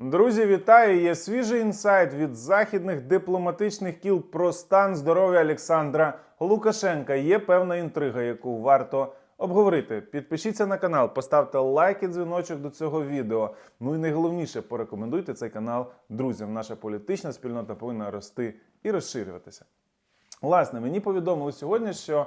Друзі, вітаю! Є свіжий інсайт від західних дипломатичних кіл про стан здоров'я Олександра Лукашенка. Є певна інтрига, яку варто обговорити. Підпишіться на канал, поставте лайк і дзвіночок до цього відео. Ну і найголовніше, порекомендуйте цей канал друзям. Наша політична спільнота повинна рости і розширюватися. Власне, мені повідомили сьогодні, що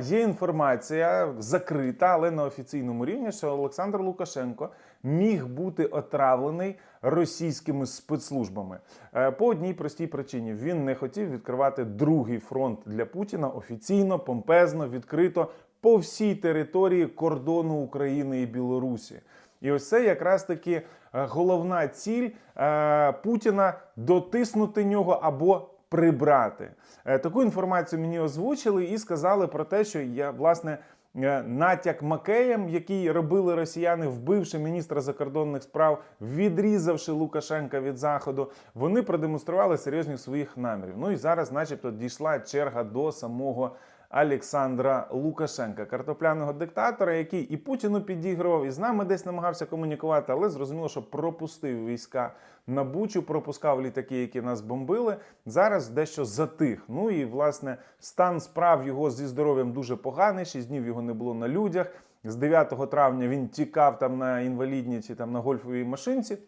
є інформація закрита, але на офіційному рівні, що Олександр Лукашенко міг бути отравлений російськими спецслужбами Е, по одній простій причині: він не хотів відкривати другий фронт для Путіна офіційно, помпезно, відкрито по всій території кордону України і Білорусі. І ось це якраз таки е, головна ціль е, Путіна дотиснути нього або прибрати. Таку інформацію мені озвучили і сказали про те, що я власне. Е, Натяк Макеєм, який робили росіяни, вбивши міністра закордонних справ, відрізавши Лукашенка від заходу, вони продемонстрували серйозні своїх намірів. Ну і зараз, начебто, дійшла черга до самого Олександра Лукашенка, картопляного диктатора, який і Путіну підігрував, і з нами десь намагався комунікувати, але зрозуміло, що пропустив війська на Бучу, пропускав літаки, які нас бомбили. Зараз дещо затих. Ну і власне стан справ його зі здоров'ям дуже поганий. Шість днів його не було на людях. З 9 травня він тікав там на інвалідній чи там на гольфовій машинці.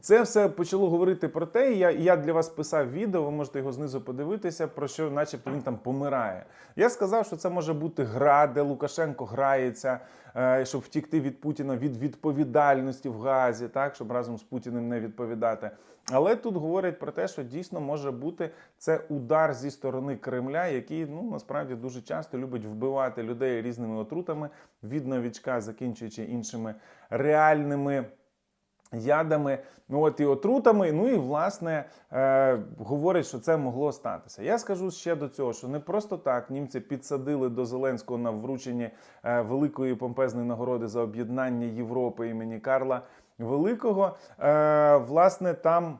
Це все почало говорити про те, і я, я для вас писав відео, ви можете його знизу подивитися, про що, начебто, він там помирає. Я сказав, що це може бути гра, де Лукашенко грається, е, щоб втікти від Путіна від відповідальності в Газі, так, щоб разом з Путіним не відповідати. Але тут говорять про те, що дійсно може бути це удар зі сторони Кремля, який ну насправді дуже часто любить вбивати людей різними отрутами від новічка, закінчуючи іншими реальними ядами, ну от і отрутами. Ну і власне е, говорять, що це могло статися. Я скажу ще до цього, що не просто так німці підсадили до Зеленського на врученні е, великої помпезної нагороди за об'єднання Європи імені Карла Великого. Е, власне, там.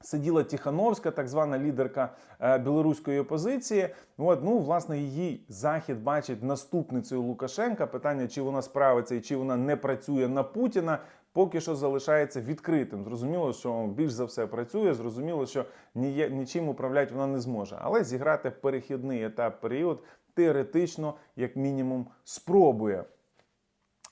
Сиділа Тихановська, так звана лідерка е, білоруської опозиції. От, ну, власне, її захід бачить наступницею Лукашенка. Питання, чи вона справиться і чи вона не працює на Путіна, поки що залишається відкритим. Зрозуміло, що більш за все працює. Зрозуміло, що ніє- нічим управляти вона не зможе. Але зіграти перехідний етап період теоретично, як мінімум, спробує.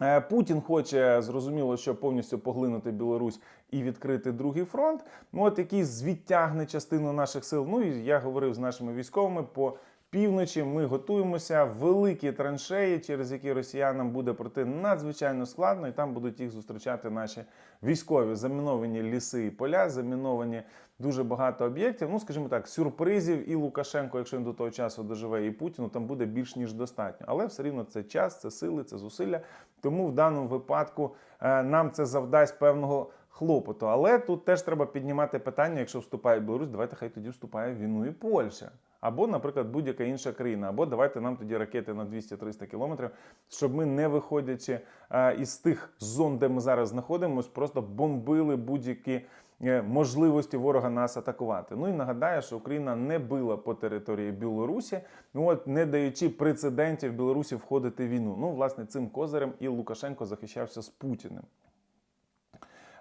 Е, Путін хоче зрозуміло, що повністю поглинути Білорусь і відкрити другий фронт. Ну от який звідтягне частину наших сил. Ну і я говорив з нашими військовими по півночі. Ми готуємося великі траншеї, через які росіянам буде пройти надзвичайно складно, і там будуть їх зустрічати наші військові. Заміновані ліси і поля, заміновані дуже багато об'єктів. Ну, скажімо так, сюрпризів і Лукашенко, якщо він до того часу доживе, і Путіну там буде більш ніж достатньо. Але все рівно це час, це сили, це зусилля. Тому в даному випадку е, нам це завдасть певного хлопоту. Але тут теж треба піднімати питання, якщо вступає Білорусь, давайте хай тоді вступає війну і Польща. Або, наприклад, будь-яка інша країна, або давайте нам тоді ракети на 200-300 кілометрів, щоб ми, не виходячи е, із тих зон, де ми зараз знаходимося, просто бомбили будь-які е, можливості ворога нас атакувати. Ну і нагадаю, що Україна не била по території Білорусі, ну от не даючи прецедентів Білорусі входити в війну. Ну, власне, цим козирем і Лукашенко захищався з Путіним.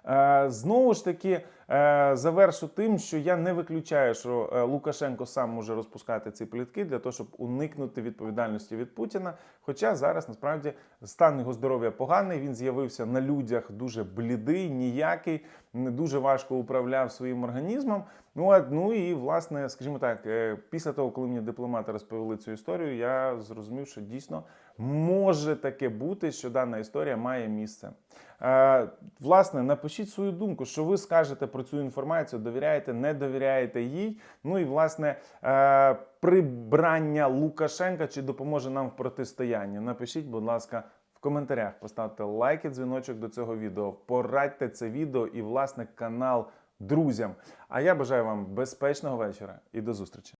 Е, Знову ж таки, е, завершу тим, що я не виключаю, що е, Лукашенко сам може розпускати ці плітки для того, щоб уникнути відповідальності від Путіна. Хоча зараз насправді стан його здоров'я поганий. Він з'явився на людях дуже блідий, ніякий, не дуже важко управляв своїм організмом. Ну от, ну і власне, скажімо так, після того, коли мені дипломати розповіли цю історію, я зрозумів, що дійсно може таке бути, що дана історія має місце. Е, власне, напишіть свою думку, що ви скажете про цю інформацію, довіряєте, не довіряєте їй. Ну і власне е, прибрання Лукашенка чи допоможе нам в протистоянні. Напишіть, будь ласка. В коментарях поставте лайк і дзвіночок до цього відео. Порадьте це відео і, власне, канал друзям. А я бажаю вам безпечного вечора і до зустрічі.